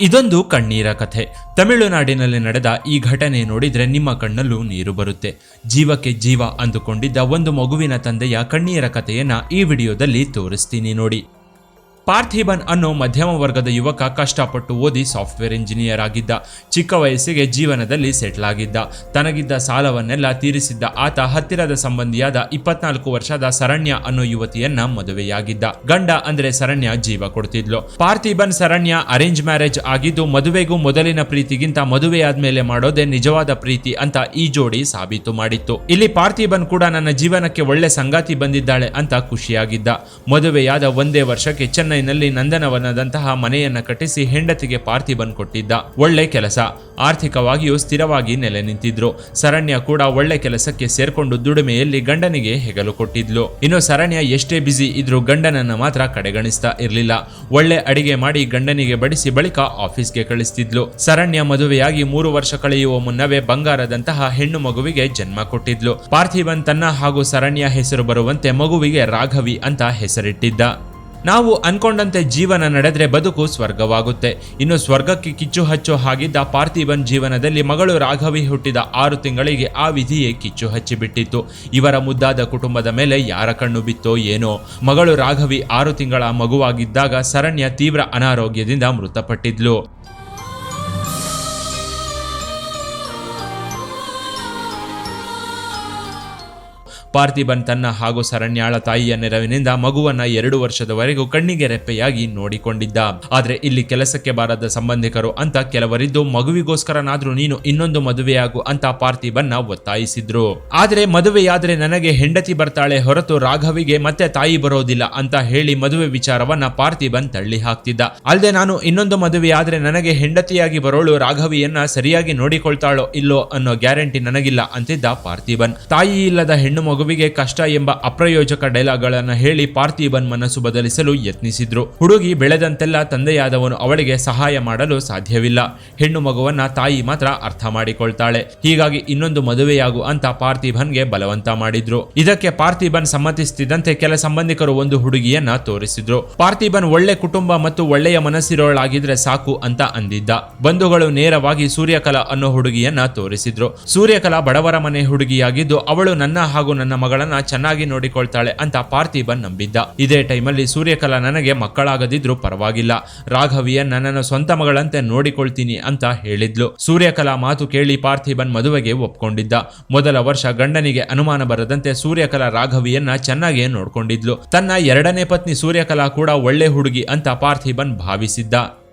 ಇದೊಂದು ಕಣ್ಣೀರ ಕಥೆ. ತಮಿಳುನಾಡಿನಲ್ಲಿ ನಡೆದ ಈ ಘಟನೆ ನೋಡಿದ್ರೆ ನಿಮ್ಮ ಕಣ್ಣಲ್ಲೂ ನೀರು ಬರುತ್ತೆ. ಜೀವಕ್ಕೆ ಜೀವ ಅಂದುಕೊಂಡಿದ್ದ ಒಂದು ಮಗುವಿನ ತಂದೆಯ ಕಣ್ಣೀರ ಕಥೆಯನ್ನ ಈ ವಿಡಿಯೋದಲ್ಲಿ ತೋರಿಸ್ತೀನಿ ನೋಡಿ. ಪಾರ್ಥಿಬನ್ ಅನ್ನೋ ಮಧ್ಯಮ ವರ್ಗದ ಯುವಕ ಕಷ್ಟಪಟ್ಟು ಓದಿ ಸಾಫ್ಟ್ವೇರ್ ಇಂಜಿನಿಯರ್ ಆಗಿದ್ದ. ಚಿಕ್ಕ ವಯಸ್ಸಿಗೆ ಜೀವನದಲ್ಲಿ ಸೆಟ್ಲ್ ಆಗಿದ್ದ. ತನಗಿದ್ದ ಸಾಲವನ್ನೆಲ್ಲ ತೀರಿಸಿದ್ದ ಆತ ಹತ್ತಿರದ ಸಂಬಂಧಿಯಾದ ಇಪ್ಪತ್ನಾಲ್ಕು ವರ್ಷದ ಸರಣ್ಯ ಅನ್ನೋ ಯುವತಿಯನ್ನ ಮದುವೆಯಾಗಿದ್ದ. ಗಂಡ ಅಂದ್ರೆ ಸರಣ್ಯ ಜೀವ ಕೊಡ್ತಿದ್ಲು. ಪಾರ್ಥಿಬನ್ ಸರಣ್ಯ ಅರೇಂಜ್ ಮ್ಯಾರೇಜ್ ಆಗಿದ್ದು ಮದುವೆಗೂ ಮೊದಲಿನ ಪ್ರೀತಿಗಿಂತ ಮದುವೆಯಾದ್ಮೇಲೆ ಮಾಡೋದೇ ನಿಜವಾದ ಪ್ರೀತಿ ಅಂತ ಈ ಜೋಡಿ ಸಾಬೀತು ಮಾಡಿತ್ತು. ಇಲ್ಲಿ ಪಾರ್ಥಿಬನ್ ಕೂಡ ನನ್ನ ಜೀವನಕ್ಕೆ ಒಳ್ಳೆ ಸಂಗಾತಿ ಬಂದಿದ್ದಾಳೆ ಅಂತ ಖುಷಿಯಾಗಿದ್ದ. ಮದುವೆಯಾದ ಒಂದೇ ವರ್ಷಕ್ಕೆ ಚೆನ್ನೈನಲ್ಲಿ ನಂದನವನದಂತಹ ಮನೆಯನ್ನ ಕಟ್ಟಿಸಿ ಹೆಂಡತಿಗೆ ಪಾರ್ಥಿಬನ್ ಕೊಟ್ಟಿದ್ದ. ಒಳ್ಳೆ ಕೆಲಸ. ಆರ್ಥಿಕವಾಗಿಯೂ ಸ್ಥಿರವಾಗಿ ನೆಲೆ ನಿಂತಿದ್ರು. ಸರಣ್ಯ ಕೂಡ ಒಳ್ಳೆ ಕೆಲಸಕ್ಕೆ ಸೇರ್ಕೊಂಡು ದುಡಿಮೆಯಲ್ಲಿ ಗಂಡನಿಗೆ ಹೆಗಲು ಕೊಟ್ಟಿದ್ಲು. ಇನ್ನು ಸರಣ್ಯ ಎಷ್ಟೇ ಬ್ಯುಸಿ ಇದ್ರೂ ಗಂಡನನ್ನ ಮಾತ್ರ ಕಡೆಗಣಿಸ್ತಾ ಇರಲಿಲ್ಲ. ಒಳ್ಳೆ ಅಡಿಗೆ ಮಾಡಿ ಗಂಡನಿಗೆ ಬಡಿಸಿ ಬಳಿಕ ಆಫೀಸ್ಗೆ ಕಳಿಸ್ತಿದ್ಲು. ಸರಣ್ಯ ಮದುವೆಯಾಗಿ ಮೂರು ವರ್ಷ ಕಳೆಯುವ ಮುನ್ನವೇ ಬಂಗಾರದಂತಹ ಹೆಣ್ಣು ಮಗುವಿಗೆ ಜನ್ಮ ಕೊಟ್ಟಿದ್ಲು. ಪಾರ್ಥಿವನ್ ತನ್ನ ಹಾಗೂ ಸರಣ್ಯ ಹೆಸರು ಬರುವಂತೆ ಮಗುವಿಗೆ ರಾಘವಿ ಅಂತ ಹೆಸರಿಟ್ಟಿದ್ದ. ನಾವು ಅನ್ಕೊಂಡಂತೆ ಜೀವನ ನಡೆದ್ರೆ ಬದುಕು ಸ್ವರ್ಗವಾಗುತ್ತೆ. ಇನ್ನು ಸ್ವರ್ಗಕ್ಕೆ ಕಿಚ್ಚು ಹಚ್ಚೋ ಹಾಗಿದ್ದ ಪಾರ್ಥಿಬನ್ ಜೀವನದಲ್ಲಿ ಮಗಳು ರಾಘವಿ ಹುಟ್ಟಿದ ಆರು ತಿಂಗಳಿಗೆ ಆ ವಿಧಿಯೇ ಕಿಚ್ಚು ಹಚ್ಚಿಬಿಟ್ಟಿತ್ತು. ಇವರ ಮುದ್ದಾದ ಕುಟುಂಬದ ಮೇಲೆ ಯಾರ ಕಣ್ಣು ಬಿತ್ತೋ ಏನೋ. ಮಗಳು ರಾಘವಿ ಆರು ತಿಂಗಳ ಮಗುವಾಗಿದ್ದಾಗ ಸರಣ್ಯ ತೀವ್ರ ಅನಾರೋಗ್ಯದಿಂದ ಮೃತಪಟ್ಟಿದ್ಲು. ಪಾರ್ಥಿಬನ್ ತನ್ನ ಹಾಗೂ ಸರಣ್ಯಾಳ ತಾಯಿಯ ನೆರವಿನಿಂದ ಮಗುವನ್ನ ಎರಡು ವರ್ಷದವರೆಗೂ ಕಣ್ಣಿಗೆ ರೆಪ್ಪೆಯಾಗಿ ನೋಡಿಕೊಂಡಿದ್ದ. ಆದ್ರೆ ಇಲ್ಲಿ ಕೆಲಸಕ್ಕೆ ಬಾರದ ಸಂಬಂಧಿಕರು ಅಂತ ಕೆಲವರಿದ್ದು, ಮಗುವಿಗೋಸ್ಕರನಾದ್ರೂ ನೀನು ಇನ್ನೊಂದು ಮದುವೆಯಾಗು ಅಂತ ಪಾರ್ಥಿಬನ್ನ ಒತ್ತಾಯಿಸಿದ್ರು. ಆದ್ರೆ ಮದುವೆಯಾದ್ರೆ ನನಗೆ ಹೆಂಡತಿ ಬರ್ತಾಳೆ ಹೊರತು ರಾಘವಿಗೆ ಮತ್ತೆ ತಾಯಿ ಬರೋದಿಲ್ಲ ಅಂತ ಹೇಳಿ ಮದುವೆ ವಿಚಾರವನ್ನ ಪಾರ್ಥಿಬನ್ ತಳ್ಳಿ ಹಾಕ್ತಿದ್ದ. ಅಲ್ಲದೆ ನಾನು ಇನ್ನೊಂದು ಮದುವೆಯಾದ್ರೆ ನನಗೆ ಹೆಂಡತಿಯಾಗಿ ಬರೋಳು ರಾಘವಿಯನ್ನ ಸರಿಯಾಗಿ ನೋಡಿಕೊಳ್ತಾಳೋ ಇಲ್ಲೋ ಅನ್ನೋ ಗ್ಯಾರಂಟಿ ನನಗಿಲ್ಲ ಅಂತಿದ್ದ ಪಾರ್ಥಿಬನ್. ತಾಯಿ ಇಲ್ಲದ ಹೆಣ್ಣು ಮಗುವಿಗೆ ಕಷ್ಟ ಎಂಬ ಅಪ್ರಯೋಜಕ ಡೈಲಾಗ್ಗಳನ್ನು ಹೇಳಿ ಪಾರ್ಥಿಬನ್ ಮನಸ್ಸು ಬದಲಿಸಲು ಯತ್ನಿಸಿದ್ರು. ಹುಡುಗಿ ಬೆಳೆದಂತೆಲ್ಲ ತಂದೆಯಾದವನು ಅವಳಿಗೆ ಸಹಾಯ ಮಾಡಲು ಸಾಧ್ಯವಿಲ್ಲ. ಹೆಣ್ಣು ಮಗುವನ್ನ ತಾಯಿ ಮಾತ್ರ ಅರ್ಥ ಮಾಡಿಕೊಳ್ತಾಳೆ. ಹೀಗಾಗಿ ಇನ್ನೊಂದು ಮದುವೆಯಾಗು ಅಂತ ಪಾರ್ಥಿಬನ್ಗೆ ಬಲವಂತ ಮಾಡಿದ್ರು. ಇದಕ್ಕೆ ಪಾರ್ಥಿಬನ್ ಸಮ್ಮತಿಸುತ್ತಿದ್ದಂತೆ ಕೆಲ ಸಂಬಂಧಿಕರು ಒಂದು ಹುಡುಗಿಯನ್ನ ತೋರಿಸಿದ್ರು. ಪಾರ್ಥಿಬನ್ ಒಳ್ಳೆ ಕುಟುಂಬ ಮತ್ತು ಒಳ್ಳೆಯ ಮನಸ್ಸಿರೋಳಾಗಿದ್ರೆ ಸಾಕು ಅಂತ ಅಂದಿದ್ದ. ಬಂಧುಗಳು ನೇರವಾಗಿ ಸೂರ್ಯಕಲಾ ಅನ್ನೋ ಹುಡುಗಿಯನ್ನ ತೋರಿಸಿದ್ರು. ಸೂರ್ಯಕಲಾ ಬಡವರ ಮನೆ ಹುಡುಗಿಯಾಗಿದ್ದು ಅವಳು ನನ್ನ ಹಾಗೂ ನನ್ನ ಮಗಳನ್ನ ಚೆನ್ನಾಗಿ ನೋಡಿಕೊಳ್ತಾಳೆ ಅಂತ ಪಾರ್ಥಿಬನ್ ನಂಬಿದ್ದ. ಇದೇ ಟೈಮಲ್ಲಿ ಸೂರ್ಯಕಲಾ ನನಗೆ ಮಕ್ಕಳಾಗದಿದ್ರು ಪರವಾಗಿಲ್ಲ. ರಾಘವಿಯನ್ನ ನನ್ನ ಸ್ವಂತ ಮಗಳಂತೆ ನೋಡಿಕೊಳ್ತೀನಿ ಅಂತ ಹೇಳಿದ್ಲು. ಸೂರ್ಯಕಲಾ ಮಾತು ಕೇಳಿ ಪಾರ್ಥಿಬನ್ ಮದುವೆಗೆ ಒಪ್ಕೊಂಡಿದ್ದ. ಮೊದಲ ವರ್ಷ ಗಂಡನಿಗೆ ಅನುಮಾನ ಬರದಂತೆ ಸೂರ್ಯಕಲಾ ರಾಘವಿಯನ್ನ ಚೆನ್ನಾಗಿ ನೋಡ್ಕೊಂಡಿದ್ಲು. ತನ್ನ ಎರಡನೇ ಪತ್ನಿ ಸೂರ್ಯಕಲಾ ಕೂಡ ಒಳ್ಳೆ ಹುಡುಗಿ ಅಂತ ಪಾರ್ಥಿಬನ್ ಭಾವಿಸಿದ್ದ.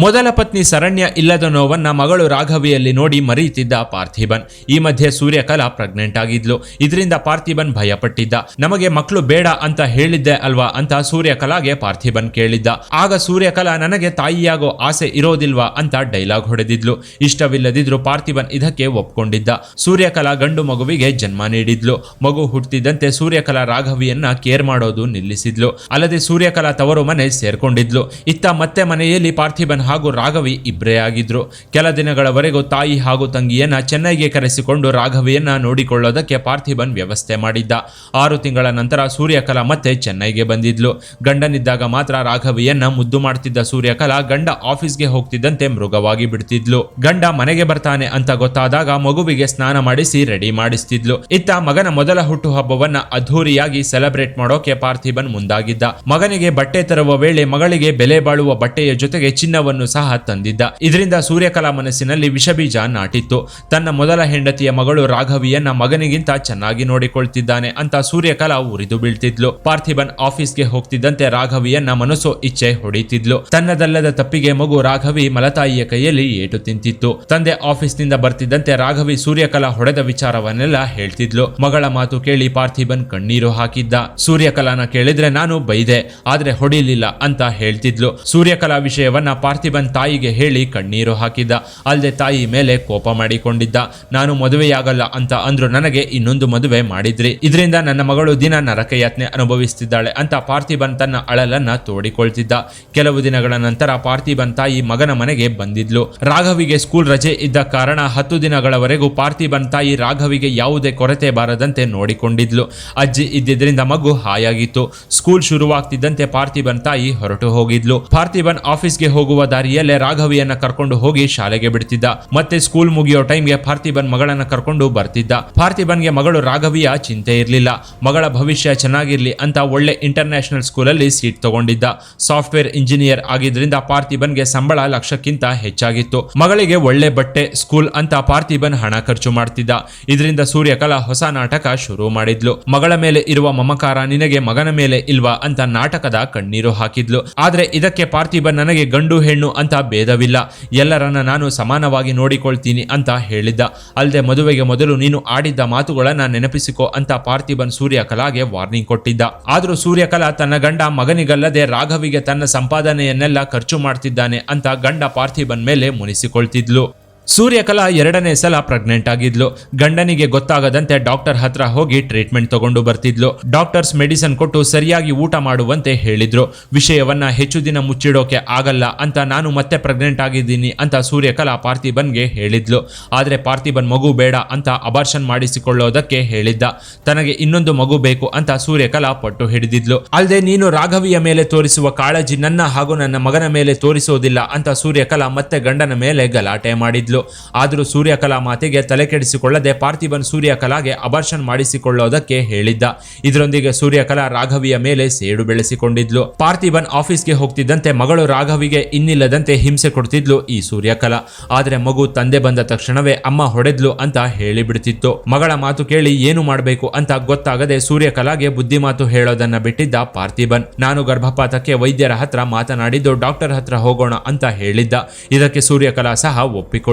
ಮೊದಲ ಪತ್ನಿ ಸರಣ್ಯ ಇಲ್ಲದ ನೋವನ್ನ ಮಗಳು ರಾಘವಿಯಲ್ಲಿ ನೋಡಿ ಮರೆಯುತ್ತಿದ್ದ ಪಾರ್ಥಿಬನ್ ಈ ಮಧ್ಯೆ ಸೂರ್ಯಕಲಾ ಪ್ರೆಗ್ನೆಂಟ್ ಆಗಿದ್ಲು. ಇದರಿಂದ ಪಾರ್ಥಿಬನ್ ಭಯಪಟ್ಟಿದ್ದ. ನಮಗೆ ಮಕ್ಕಳು ಬೇಡ ಅಂತ ಹೇಳಿದ್ದೆ ಅಲ್ವಾ ಅಂತ ಸೂರ್ಯಕಲಾಗೆ ಪಾರ್ಥಿಬನ್ ಕೇಳಿದ್ದ. ಆಗ ಸೂರ್ಯಕಲಾ ನನಗೆ ತಾಯಿಯಾಗೋ ಆಸೆ ಇರೋದಿಲ್ವಾ ಅಂತ ಡೈಲಾಗ್ ಹೊಡೆದಿದ್ಲು. ಇಷ್ಟವಿಲ್ಲದಿದ್ರು ಪಾರ್ಥಿಬನ್ ಇದಕ್ಕೆ ಒಪ್ಕೊಂಡಿದ್ದ. ಸೂರ್ಯಕಲಾ ಗಂಡು ಮಗುವಿಗೆ ಜನ್ಮ ನೀಡಿದ್ಲು. ಮಗು ಹುಟ್ಟಿದಂತೆ ಸೂರ್ಯಕಲಾ ರಾಘವಿಯನ್ನ ಕೇರ್ ಮಾಡೋದು ನಿಲ್ಲಿಸಿದ್ಲು. ಅಲ್ಲದೆ ಸೂರ್ಯಕಲಾ ತವರು ಮನೆ ಸೇರ್ಕೊಂಡಿದ್ಲು. ಇತ್ತ ಮತ್ತೆ ಮನೆಯಲ್ಲಿ ಪಾರ್ಥಿಬನ್ ಹಾಗೂ ರಾಘವಿ ಇಬ್ಬರೇ ಆಗಿದ್ರು. ಕೆಲ ದಿನಗಳವರೆಗೂ ತಾಯಿ ಹಾಗೂ ತಂಗಿಯನ್ನ ಚೆನ್ನೈಗೆ ಕರೆಸಿಕೊಂಡು ರಾಘವಿಯನ್ನ ನೋಡಿಕೊಳ್ಳೋದಕ್ಕೆ ಪಾರ್ಥಿಬನ್ ವ್ಯವಸ್ಥೆ ಮಾಡಿದ್ದ. ಆರು ತಿಂಗಳ ನಂತರ ಸೂರ್ಯಕಲಾ ಮತ್ತೆ ಚೆನ್ನೈಗೆ ಬಂದಿದ್ಲು. ಗಂಡನಿದ್ದಾಗ ಮಾತ್ರ ರಾಘವಿಯನ್ನ ಮುದ್ದು ಮಾಡ್ತಿದ್ದ ಸೂರ್ಯಕಲಾ ಗಂಡ ಆಫೀಸ್ಗೆ ಹೋಗ್ತಿದ್ದಂತೆ ಮೃಗವಾಗಿ ಬಿಡ್ತಿದ್ಲು. ಗಂಡ ಮನೆಗೆ ಬರ್ತಾನೆ ಅಂತ ಗೊತ್ತಾದಾಗ ಮಗುವಿಗೆ ಸ್ನಾನ ಮಾಡಿಸಿ ರೆಡಿ ಮಾಡಿಸ್ತಿದ್ಲು. ಇತ್ತ ಮಗನ ಮೊದಲ ಹುಟ್ಟುಹಬ್ಬವನ್ನ ಅದ್ಧೂರಿಯಾಗಿ ಸೆಲೆಬ್ರೇಟ್ ಮಾಡೋಕೆ ಪಾರ್ಥಿಬನ್ ಮುಂದಾಗಿದ್ದ. ಮಗನಿಗೆ ಬಟ್ಟೆ ತರುವ ವೇಳೆ ಮಗಳಿಗೆ ಬೆಲೆ ಬಾಳುವ ಬಟ್ಟೆಯ ಜೊತೆಗೆ ಚಿನ್ನವನ್ನು ಸಹ ತಂದಿದ್ದ. ಇದರಿಂದ ಸೂರ್ಯಕಲಾ ಮನಸ್ಸಿನಲ್ಲಿ ವಿಷಬೀಜ ನಾಟಿತ್ತು. ತನ್ನ ಮೊದಲ ಹೆಂಡತಿಯ ಮಗಳು ರಾಘವಿಯನ್ನ ಮಗನಿಗಿಂತ ಚೆನ್ನಾಗಿ ನೋಡಿಕೊಳ್ತಿದ್ದಾನೆ ಅಂತ ಸೂರ್ಯಕಲಾ ಉರಿದು ಬೀಳ್ತಿದ್ಲು. ಪಾರ್ಥಿಬನ್ ಆಫೀಸ್ಗೆ ಹೋಗ್ತಿದ್ದಂತೆ ರಾಘವಿಯನ್ನ ಮನಸ್ಸು ಇಚ್ಛೆ ಹೊಡಿತಿದ್ಲು. ತನ್ನದಲ್ಲದ ತಪ್ಪಿಗೆ ಮಗು ರಾಘವಿ ಮಲತಾಯಿಯ ಕೈಯಲ್ಲಿ ಏಟು ತಿಂತಿತ್ತು. ತಂದೆ ಆಫೀಸ್ನಿಂದ ಬರ್ತಿದ್ದಂತೆ ರಾಘವಿ ಸೂರ್ಯಕಲಾ ಹೊಡೆದ ವಿಚಾರವನ್ನೆಲ್ಲ ಹೇಳ್ತಿದ್ಲು. ಮಗಳ ಮಾತು ಕೇಳಿ ಪಾರ್ಥಿಬನ್ ಕಣ್ಣೀರು ಹಾಕಿದ್ದ. ಸೂರ್ಯಕಲಾನ ಕೇಳಿದ್ರೆ ನಾನು ಬೈದೆ, ಆದ್ರೆ ಹೊಡಿಲಿಲ್ಲ ಅಂತ ಹೇಳ್ತಿದ್ಲು. ಸೂರ್ಯಕಲಾ ವಿಷಯವನ್ನ ಪಾರ್ಥಿಬನ್ ತಾಯಿಗೆ ಹೇಳಿ ಕಣ್ಣೀರು ಹಾಕಿದ್ದ ಅಲ್ಲದೆ ತಾಯಿ ಮೇಲೆ ಕೋಪ ಮಾಡಿಕೊಂಡಿದ್ದ. ನಾನು ಮದುವೆಯಾಗಲ್ಲ ಅಂತ ಅಂದ್ರು ನನಗೆ ಇನ್ನೊಂದು ಮದುವೆ ಮಾಡಿದ್ರಿ. ಇದರಿಂದ ನನ್ನ ಮಗಳು ದಿನ ನರಕಯಾತ್ನೆ ಅನುಭವಿಸ್ತಿದ್ದಾಳೆ ಅಂತ ಪಾರ್ಥಿಬನ್ ತನ್ನ ಅಳಲನ್ನ ತೋಡಿಕೊಳ್ತಿದ್ದ. ಕೆಲವು ದಿನಗಳ ನಂತರ ಪಾರ್ಥಿಬನ್ ತಾಯಿ ಮಗನ ಮನೆಗೆ ಬಂದಿದ್ಲು. ರಾಘವಿಗೆ ಸ್ಕೂಲ್ ರಜೆ ಇದ್ದ ಕಾರಣ ಹತ್ತು ದಿನಗಳವರೆಗೂ ಪಾರ್ಥಿಬನ್ ತಾಯಿ ರಾಘವಿಗೆ ಯಾವುದೇ ಕೊರತೆ ಬಾರದಂತೆ ನೋಡಿಕೊಂಡಿದ್ಲು. ಅಜ್ಜಿ ಇದ್ದಿದ್ರಿಂದ ಮಗು ಹಾಯಾಗಿತ್ತು. ಸ್ಕೂಲ್ ಶುರುವಾಗ್ತಿದ್ದಂತೆ ಪಾರ್ಥಿಬನ್ ತಾಯಿ ಹೊರಟು ಹೋಗಿದ್ಲು. ಪಾರ್ಥಿಬನ್ ಆಫೀಸ್ಗೆ ಹೋಗುವ ದಾರಿಯಲ್ಲೇ ರಾಘವಿಯನ್ನ ಕರ್ಕೊಂಡು ಹೋಗಿ ಶಾಲೆಗೆ ಬಿಡ್ತಿದ್ದ. ಮತ್ತೆ ಸ್ಕೂಲ್ ಮುಗಿಯೋ ಟೈಮ್ಗೆ ಪಾರ್ಥಿಬನ್ ಮಗಳನ್ನ ಕರ್ಕೊಂಡು ಬರ್ತಿದ್ದ. ಪಾರ್ಥಿಬನ್ಗೆ ಮಗಳು ರಾಘವಿಯ ಚಿಂತೆ ಇರಲಿಲ್ಲ. ಮಗಳ ಭವಿಷ್ಯ ಚೆನ್ನಾಗಿರ್ಲಿ ಅಂತ ಒಳ್ಳೆ ಇಂಟರ್ನ್ಯಾಷನಲ್ ಸ್ಕೂಲಲ್ಲಿ ಸೀಟ್ ತಗೊಂಡಿದ್ದ. ಸಾಫ್ಟ್ವೇರ್ ಇಂಜಿನಿಯರ್ ಆಗಿದ್ರಿಂದ ಪಾರ್ಥಿಬನ್ಗೆ ಸಂಬಳ ಲಕ್ಷಕ್ಕಿಂತ ಹೆಚ್ಚಾಗಿತ್ತು. ಮಗಳಿಗೆ ಒಳ್ಳೆ ಬಟ್ಟೆ ಸ್ಕೂಲ್ ಅಂತ ಪಾರ್ಥಿಬನ್ ಹಣ ಖರ್ಚು ಮಾಡ್ತಿದ್ದ. ಇದರಿಂದ ಸೂರ್ಯಕಲಾ ಹೊಸ ನಾಟಕ ಶುರು ಮಾಡಿದ್ಲು. ಮಗಳ ಮೇಲೆ ಇರುವ ಮಮಕಾರ ನಿನಗೆ ಮಗನ ಮೇಲೆ ಇಲ್ವಾ ಅಂತ ನಾಟಕದ ಕಣ್ಣೀರು ಹಾಕಿದ್ಲು. ಆದ್ರೆ ಇದಕ್ಕೆ ಪಾರ್ಥಿಬನ್ ನನಗೆ ಗಂಡು ಅಂತ ಭೇದವಿಲ್ಲ. ಎಲ್ಲರನ್ನ ನಾನು ಸಮಾನವಾಗಿ ನೋಡಿಕೊಳ್ತೀನಿ ಅಂತ ಹೇಳಿದ್ದ. ಅಲ್ಲದೆ ಮದುವೆಗೆ ಮೊದಲು ನೀನು ಆಡಿದ್ದ ಮಾತುಗಳನ್ನ ನೆನಪಿಸಿಕೋ ಅಂತ ಪಾರ್ಥಿಬನ್ ಸೂರ್ಯಕಲಾಗೆ ವಾರ್ನಿಂಗ್ ಕೊಟ್ಟಿದ್ದ. ಆದರೂ ಸೂರ್ಯಕಲಾ ತನ್ನ ಗಂಡ ಮಗನಿಗಲ್ಲದೆ ರಾಘವಿಗೆ ತನ್ನ ಸಂಪಾದನೆಯನ್ನೆಲ್ಲ ಖರ್ಚು ಮಾಡ್ತಿದ್ದಾನೆ ಅಂತ ಗಂಡ ಪಾರ್ಥಿಬನ್ ಮೇಲೆ ಮುನಿಸಿಕೊಳ್ತಿದ್ಲು. ಸೂರ್ಯಕಲಾ ಎರಡನೇ ಸಲ ಪ್ರೆಗ್ನೆಂಟ್ ಆಗಿದ್ಲು. ಗಂಡನಿಗೆ ಗೊತ್ತಾಗದಂತೆ ಡಾಕ್ಟರ್ ಹತ್ರ ಹೋಗಿ ಟ್ರೀಟ್ಮೆಂಟ್ ತಗೊಂಡು ಬರ್ತಿದ್ಲು. ಡಾಕ್ಟರ್ಸ್ ಮೆಡಿಸನ್ ಕೊಟ್ಟು ಸರಿಯಾಗಿ ಊಟ ಮಾಡುವಂತೆ ಹೇಳಿದ್ರು. ವಿಷಯವನ್ನ ಹೆಚ್ಚು ದಿನ ಮುಚ್ಚಿಡೋಕೆ ಆಗಲ್ಲ ಅಂತ ನಾನು ಮತ್ತೆ ಪ್ರೆಗ್ನೆಂಟ್ ಆಗಿದ್ದೀನಿ ಅಂತ ಸೂರ್ಯಕಲಾ ಪಾರ್ಥಿಬನ್ಗೆ ಹೇಳಿದ್ಲು. ಆದರೆ ಪಾರ್ಥಿಬನ್ ಮಗು ಬೇಡ ಅಂತ ಅಬಾರ್ಷನ್ ಮಾಡಿಸಿಕೊಳ್ಳೋದಕ್ಕೆ ಹೇಳಿದ್ದ. ತನಗೆ ಇನ್ನೊಂದು ಮಗು ಬೇಕು ಅಂತ ಸೂರ್ಯಕಲಾ ಪಟ್ಟು ಹಿಡಿದಿದ್ಲು. ಅಲ್ಲದೆ ನೀನು ರಾಘವಿಯ ಮೇಲೆ ತೋರಿಸುವ ಕಾಳಜಿ ನನ್ನ ಹಾಗೂ ನನ್ನ ಮಗನ ಮೇಲೆ ತೋರಿಸೋದಿಲ್ಲ ಅಂತ ಸೂರ್ಯಕಲಾ ಮತ್ತೆ ಗಂಡನ ಮೇಲೆ ಗಲಾಟೆ ಮಾಡಿದ್ಲು. ಆದರೂ ಸೂರ್ಯಕಲಾ ಮಾತಿಗೆ ತಲೆ ಕೆಡಿಸಿಕೊಳ್ಳದೆ ಪಾರ್ಥಿಬನ್ ಸೂರ್ಯಕಲಾಗೆ ಅಬರ್ಷನ್ ಮಾಡಿಸಿಕೊಳ್ಳೋದಕ್ಕೆ ಹೇಳಿದ್ದ. ಇದರೊಂದಿಗೆ ಸೂರ್ಯಕಲಾ ರಾಘವಿಯ ಮೇಲೆ ಸೇಡು ಬೆಳೆಸಿಕೊಂಡಿದ್ಲು. ಪಾರ್ಥಿಬನ್ ಆಫೀಸ್ಗೆ ಹೋಗ್ತಿದ್ದಂತೆ ಮಗಳು ರಾಘವಿಗೆ ಇನ್ನಿಲ್ಲದಂತೆ ಹಿಂಸೆ ಕೊಡ್ತಿದ್ಲು ಈ ಸೂರ್ಯಕಲಾ. ಆದರೆ ಮಗು ತಂದೆ ಬಂದ ತಕ್ಷಣವೇ ಅಮ್ಮ ಹೊಡೆದ್ಲು ಅಂತ ಹೇಳಿಬಿಡ್ತಿತ್ತು. ಮಗಳ ಮಾತು ಕೇಳಿ ಏನು ಮಾಡಬೇಕು ಅಂತ ಗೊತ್ತಾಗದೆ ಸೂರ್ಯಕಲಾಗೆ ಬುದ್ಧಿಮಾತು ಹೇಳೋದನ್ನ ಬಿಟ್ಟಿದ್ದ ಪಾರ್ಥಿಬನ್ ನಾನು ಗರ್ಭಪಾತಕ್ಕೆ ವೈದ್ಯರ ಹತ್ರ ಮಾತನಾಡಿದ್ದು ಡಾಕ್ಟರ್ ಹತ್ರ ಹೋಗೋಣ ಅಂತ ಹೇಳಿದ್ದ. ಇದಕ್ಕೆ ಸೂರ್ಯಕಲಾ ಸಹ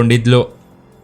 પંડિત લો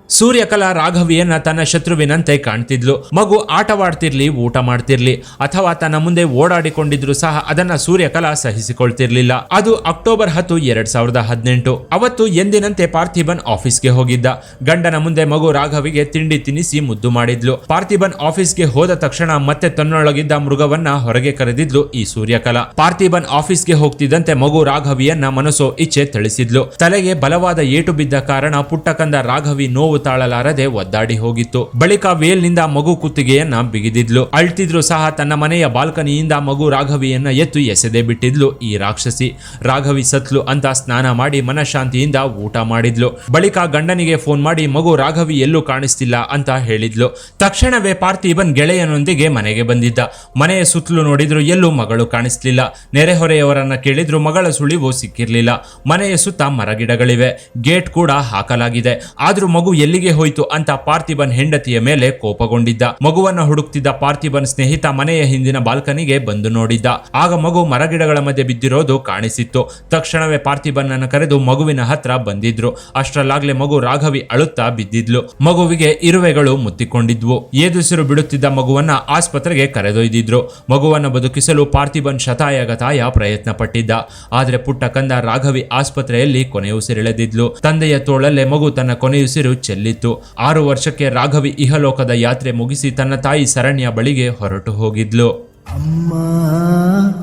ಸೂರ್ಯಕಲಾ ರಾಘವಿಯನ್ನ ತನ್ನ ಶತ್ರುವಿನಂತೆ ಕಾಣ್ತಿದ್ಲು. ಮಗು ಆಟವಾಡ್ತಿರ್ಲಿ, ಊಟ ಮಾಡ್ತಿರ್ಲಿ, ಅಥವಾ ತನ್ನ ಮುಂದೆ ಓಡಾಡಿಕೊಂಡಿದ್ರು ಸಹ ಅದನ್ನ ಸೂರ್ಯಕಲಾ ಸಹಿಸಿಕೊಳ್ತಿರ್ಲಿಲ್ಲ. ಅದು ಅಕ್ಟೋಬರ್ ಹತ್ತು, ಎರಡ್ ಸಾವಿರದ ಹದಿನೆಂಟು. ಅವತ್ತು ಎಂದಿನಂತೆ ಪಾರ್ಥಿಬನ್ ಆಫೀಸ್ಗೆ ಹೋಗಿದ್ದ. ಗಂಡನ ಮುಂದೆ ಮಗು ರಾಘವಿಗೆ ತಿಂಡಿ ತಿನ್ನಿಸಿ ಮುದ್ದು ಮಾಡಿದ್ಲು. ಪಾರ್ಥಿಬನ್ ಆಫೀಸ್ಗೆ ಹೋದ ತಕ್ಷಣ ಮತ್ತೆ ತನ್ನೊಳಗಿದ್ದ ಮೃಗವನ್ನ ಹೊರಗೆ ಕರೆದಿದ್ಲು ಈ ಸೂರ್ಯಕಲಾ. ಪಾರ್ಥಿಬನ್ ಆಫೀಸ್ಗೆ ಹೋಗ್ತಿದ್ದಂತೆ ಮಗು ರಾಘವಿಯನ್ನ ಮನಸ್ಸೋ ಇಚ್ಛೆ ತಿಳಿಸಿದ್ಲು ತಲೆಗೆ ಬಲವಾದ ಏಟು ಬಿದ್ದ ಕಾರಣ ಪುಟ್ಟಕಂದ ರಾಘವಿ ನೋವು ತಾಳಲಾರದೆ ಒದ್ದಾಡಿ ಹೋಗಿತ್ತು. ಬಳಿಕ ವೇಲ್ನಿಂದ ಮಗು ಕುತ್ತಿಗೆಯನ್ನ ಬಿಗಿದಿದ್ಲು. ಅಳ್ತಿದ್ರು ಸಹ ತನ್ನ ಮನೆಯ ಬಾಲ್ಕನಿಯಿಂದ ಮಗು ರಾಘವಿಯನ್ನ ಎತ್ತು ಎಸೆದೆ ಬಿಟ್ಟಿದ್ಲು ಈ ರಾಕ್ಷಸಿ. ರಾಘವಿ ಸತ್ಲು ಅಂತ ಸ್ನಾನ ಮಾಡಿ ಮನಃಶಾಂತಿಯಿಂದ ಊಟ ಮಾಡಿದ್ಲು. ಬಳಿಕ ಗಂಡನಿಗೆ ಫೋನ್ ಮಾಡಿ ಮಗು ರಾಘವಿ ಎಲ್ಲೂ ಕಾಣಿಸ್ತಿಲ್ಲ ಅಂತ ಹೇಳಿದ್ಲು. ತಕ್ಷಣವೇ ಪಾರ್ಥಿಬನ್ ಗೆಳೆಯನೊಂದಿಗೆ ಮನೆಗೆ ಬಂದಿದ್ದ. ಮನೆಯ ಸುತ್ತಲು ನೋಡಿದ್ರು ಎಲ್ಲೂ ಮಗಳು ಕಾಣಿಸ್ಲಿಲ್ಲ. ನೆರೆಹೊರೆಯವರನ್ನ ಕೇಳಿದ್ರು ಮಗಳ ಸುಳಿವು ಸಿಕ್ಕಿರ್ಲಿಲ್ಲ. ಮನೆಯ ಸುತ್ತ ಮರಗಿಡಗಳಿವೆ. ಗೇಟ್ ಕೂಡ ಹಾಕಲಾಗಿದೆ. ಆದ್ರೂ ಮಗು ಎಲ್ಲಿಗೆ ಹೋಯಿತು ಅಂತ ಪಾರ್ಥಿಬನ್ ಹೆಂಡತಿಯ ಮೇಲೆ ಕೋಪಗೊಂಡಿದ್ದ. ಮಗುವನ್ನ ಹುಡುಕ್ತಿದ್ದ ಪಾರ್ಥಿಬನ್ ಸ್ನೇಹಿತ ಮನೆಯ ಹಿಂದಿನ ಬಾಲ್ಕನಿಗೆ ಬಂದು ನೋಡಿದ್ದ. ಆಗ ಮಗು ಮರಗಿಡಗಳ ಮಧ್ಯೆ ಬಿದ್ದಿರೋದು ಕಾಣಿಸಿತ್ತು. ತಕ್ಷಣವೇ ಪಾರ್ಥಿಬನ್ ಅನ್ನು ಕರೆದು ಮಗುವಿನ ಹತ್ರ ಬಂದಿದ್ರು. ಅಷ್ಟರಲ್ಲಾಗ್ಲೇ ಮಗು ರಾಘವಿ ಅಳುತ್ತಾ ಬಿದ್ದಿದ್ಲು. ಮಗುವಿಗೆ ಇರುವೆಗಳು ಮುತ್ತಿಕೊಂಡಿದ್ವು. ಏದುಸಿರು ಬಿಡುತ್ತಿದ್ದ ಮಗುವನ್ನ ಆಸ್ಪತ್ರೆಗೆ ಕರೆದೊಯ್ದಿದ್ರು. ಮಗುವನ್ನ ಬದುಕಿಸಲು ಪಾರ್ಥಿಬನ್ ಶತಾಯಗತಾಯ ಪ್ರಯತ್ನ ಪಟ್ಟಿದ್ದ ಆದ್ರೆ ಪುಟ್ಟ ಕಂದ ರಾಘವಿ ಆಸ್ಪತ್ರೆಯಲ್ಲಿ ಕೊನೆಯುಸಿರೆಳೆದಿದ್ಲು. ತಂದೆಯ ತೋಳಲ್ಲೇ ಮಗು ತನ್ನ ಕೊನೆಯುಸಿರು ಚೆಲ್ಲಿತ್ತು ಆರು ವರ್ಷಕ್ಕೆ ರಾಘವಿ ಇಹಲೋಕದ ಯಾತ್ರೆ ಮುಗಿಸಿ ತನ್ನ ತಾಯಿ ಸರಣ್ಯ ಬಳಿಗೆ ಹೊರಟು ಹೋಗಿದ್ಲು. ಅಮ್ಮ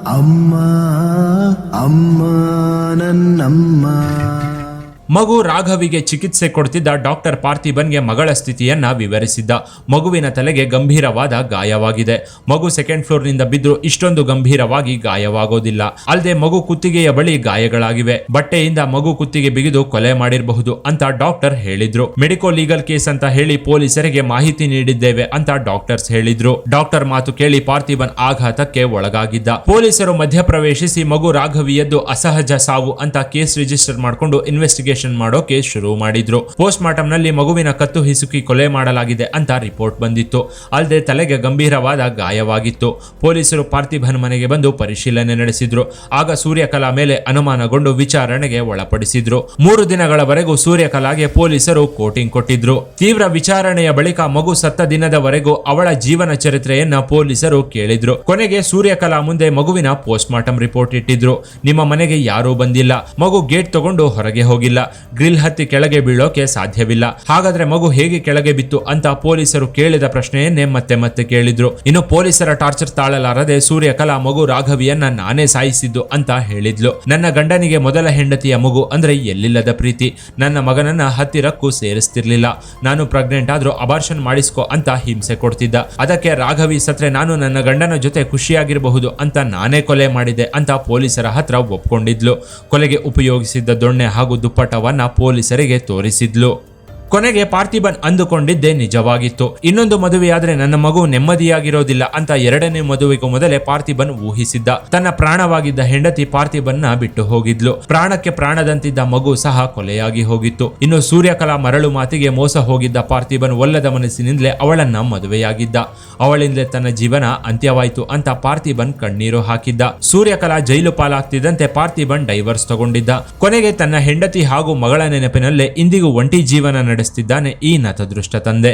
ಅಮ್ಮ ಅಮ್ಮ, ನನ್ನಮ್ಮ. ಮಗು ರಾಘವಿಗೆ ಚಿಕಿತ್ಸೆ ಕೊಡ್ತಿದ್ದ ಡಾಕ್ಟರ್ ಪಾರ್ಥಿಬನ್ಗೆ ಮಗಳ ಸ್ಥಿತಿಯನ್ನ ವಿವರಿಸಿದ್ದ. ಮಗುವಿನ ತಲೆಗೆ ಗಂಭೀರವಾದ ಗಾಯವಾಗಿದೆ. ಮಗು ಸೆಕೆಂಡ್ ಫ್ಲೋರ್ನಿಂದ ಬಿದ್ದು ಇಷ್ಟೊಂದು ಗಂಭೀರವಾಗಿ ಗಾಯವಾಗೋದಿಲ್ಲ. ಅಲ್ಲದೆ ಮಗು ಕುತ್ತಿಗೆಯ ಬಳಿ ಗಾಯಗಳಾಗಿವೆ. ಬಟ್ಟೆಯಿಂದ ಮಗು ಕುತ್ತಿಗೆ ಬಿಗಿದು ಕೊಲೆ ಮಾಡಿರಬಹುದು ಅಂತ ಡಾಕ್ಟರ್ ಹೇಳಿದ್ರು. ಮೆಡಿಕೋ ಲೀಗಲ್ ಕೇಸ್ ಅಂತ ಹೇಳಿ ಪೊಲೀಸರಿಗೆ ಮಾಹಿತಿ ನೀಡಿದ್ದೇವೆ ಅಂತ ಡಾಕ್ಟರ್ಸ್ ಹೇಳಿದ್ರು. ಡಾಕ್ಟರ್ ಮಾತು ಕೇಳಿ ಪಾರ್ಥಿಬನ್ ಆಘಾತಕ್ಕೆ ಒಳಗಾಗಿದ್ದ. ಪೊಲೀಸರು ಮಧ್ಯಪ್ರವೇಶಿಸಿ ಮಗು ರಾಘವಿಯದ್ದು ಅಸಹಜ ಸಾವು ಅಂತ ಕೇಸ್ ರಿಜಿಸ್ಟರ್ ಮಾಡಿಕೊಂಡು ಇನ್ವೆಸ್ಟಿಗೇಷನ್ ಮಾಡೋಕೆ ಶುರು ಮಾಡಿದ್ರು. ಪೋಸ್ಟ್ ಮಾರ್ಟಮ್ನಲ್ಲಿ ಮಗುವಿನ ಕತ್ತು ಹಿಸುಕಿ ಕೊಲೆ ಮಾಡಲಾಗಿದೆ ಅಂತ ರಿಪೋರ್ಟ್ ಬಂದಿತ್ತು. ಅಲ್ಲದೆ ತಲೆಗೆ ಗಂಭೀರವಾದ ಗಾಯವಾಗಿತ್ತು. ಪೊಲೀಸರು ಪಾರ್ಥಿಬನ್ ಮನೆಗೆ ಬಂದು ಪರಿಶೀಲನೆ ನಡೆಸಿದ್ರು. ಆಗ ಸೂರ್ಯಕಲಾ ಮೇಲೆ ಅನುಮಾನಗೊಂಡು ವಿಚಾರಣೆಗೆ ಒಳಪಡಿಸಿದ್ರು. ಮೂರು ದಿನಗಳವರೆಗೂ ಸೂರ್ಯಕಲಾಗೆ ಪೊಲೀಸರು ಕೋಟಿಂಗ್ ಕೊಟ್ಟಿದ್ರು. ತೀವ್ರ ವಿಚಾರಣೆಯ ಬಳಿಕ ಮಗು ಸತ್ತ ದಿನದವರೆಗೂ ಅವಳ ಜೀವನ ಚರಿತ್ರೆಯನ್ನ ಪೊಲೀಸರು ಕೇಳಿದ್ರು. ಕೊನೆಗೆ ಸೂರ್ಯಕಲಾ ಮುಂದೆ ಮಗುವಿನ ಪೋಸ್ಟ್ ಮಾರ್ಟಮ್ ರಿಪೋರ್ಟ್ ಇಟ್ಟಿದ್ರು. ನಿಮ್ಮ ಮನೆಗೆ ಯಾರೂ ಬಂದಿಲ್ಲ. ಮಗು ಗೇಟ್ ತಗೊಂಡು ಹೊರಗೆ ಹೋಗಿಲ್ಲ. ಗ್ರಿಲ್ ಹತ್ತಿ ಕೆಳಗೆ ಬೀಳೋಕೆ ಸಾಧ್ಯವಿಲ್ಲ. ಹಾಗಾದ್ರೆ ಮಗು ಹೇಗೆ ಕೆಳಗೆ ಬಿತ್ತು ಅಂತ ಪೊಲೀಸರು ಕೇಳಿದ ಪ್ರಶ್ನೆಯನ್ನೇ ಮತ್ತೆ ಮತ್ತೆ ಕೇಳಿದ್ರು. ಇನ್ನು ಪೊಲೀಸರ ಟಾರ್ಚರ್ ತಾಳಲಾರದೆ ಸೂರ್ಯಕಲಾ ಮಗು ರಾಘವಿಯನ್ನ ನಾನೇ ಸಾಯಿಸಿದ್ದು ಅಂತ ಹೇಳಿದ್ಲು. ನನ್ನ ಗಂಡನಿಗೆ ಮೊದಲ ಹೆಂಡತಿಯ ಮಗು ಅಂದ್ರೆ ಎಲ್ಲಿಲ್ಲದ ಪ್ರೀತಿ. ನನ್ನ ಮಗನನ್ನ ಹತ್ತಿರಕ್ಕೂ ಸೇರಿಸ್ತಿರ್ಲಿಲ್ಲ. ನಾನು ಪ್ರೆಗ್ನೆಂಟ್ ಆದ್ರೂ ಅಬಾರ್ಷನ್ ಮಾಡಿಸ್ಕೋ ಅಂತ ಹಿಂಸೆ ಕೊಡ್ತಿದ್ದ. ಅದಕ್ಕೆ ರಾಘವಿ ಸತ್ರೆ ನಾನು ನನ್ನ ಗಂಡನ ಜೊತೆ ಖುಷಿಯಾಗಿರಬಹುದು ಅಂತ ನಾನೇ ಕೊಲೆ ಮಾಡಿದೆ ಅಂತ ಪೊಲೀಸರ ಹತ್ರ ಒಪ್ಕೊಂಡಿದ್ಲು. ಕೊಲೆಗೆ ಉಪಯೋಗಿಸಿದ್ದ ದೊಣ್ಣೆ ಹಾಗೂ ದುಪ್ಪಟವನ್ನ ಪೊಲೀಸರಿಗೆ ತೋರಿಸಿದ್ಲು. ಕೊನೆಗೆ ಪಾರ್ಥಿಬನ್ ಅಂದುಕೊಂಡಿದ್ದೇ ನಿಜವಾಗಿತ್ತು. ಇನ್ನೊಂದು ಮದುವೆಯಾದ್ರೆ ನನ್ನ ಮಗು ನೆಮ್ಮದಿಯಾಗಿರೋದಿಲ್ಲ ಅಂತ ಎರಡನೇ ಮದುವೆಗೂ ಮೊದಲೇ ಪಾರ್ಥಿಬನ್ ಊಹಿಸಿದ್ದ. ತನ್ನ ಪ್ರಾಣವಾಗಿದ್ದ ಹೆಂಡತಿ ಪಾರ್ಥಿಬನ್ನ ಬಿಟ್ಟು ಹೋಗಿದ್ಲು. ಪ್ರಾಣಕ್ಕೆ ಪ್ರಾಣದಂತಿದ್ದ ಮಗು ಸಹ ಕೊಲೆಯಾಗಿ ಹೋಗಿತ್ತು. ಇನ್ನು ಸೂರ್ಯಕಲಾ ಮರಳು ಮಾತಿಗೆ ಮೋಸ ಹೋಗಿದ್ದ ಪಾರ್ಥಿಬನ್ ಒಲ್ಲದ ಮನಸ್ಸಿನಿಂದಲೇ ಅವಳನ್ನ ಮದುವೆಯಾಗಿದ್ದ. ಅವಳಿಂದಲೇ ತನ್ನ ಜೀವನ ಅಂತ್ಯವಾಯಿತು ಅಂತ ಪಾರ್ಥಿಬನ್ ಕಣ್ಣೀರು ಹಾಕಿದ್ದ. ಸೂರ್ಯಕಲಾ ಜೈಲು ಪಾಲಾಗ್ತಿದ್ದಂತೆ ಪಾರ್ಥಿಬನ್ ಡೈವರ್ಸ್ ತಗೊಂಡಿದ್ದ. ಕೊನೆಗೆ ತನ್ನ ಹೆಂಡತಿ ಹಾಗೂ ಮಗಳ ನೆನಪಿನಲ್ಲೇ ಇಂದಿಗೂ ಒಂಟಿ ಜೀವನ ನಡೆಸ್ತಿದ್ದಾನೆ ಈ ನತದೃಷ್ಟ ತಂದೆ.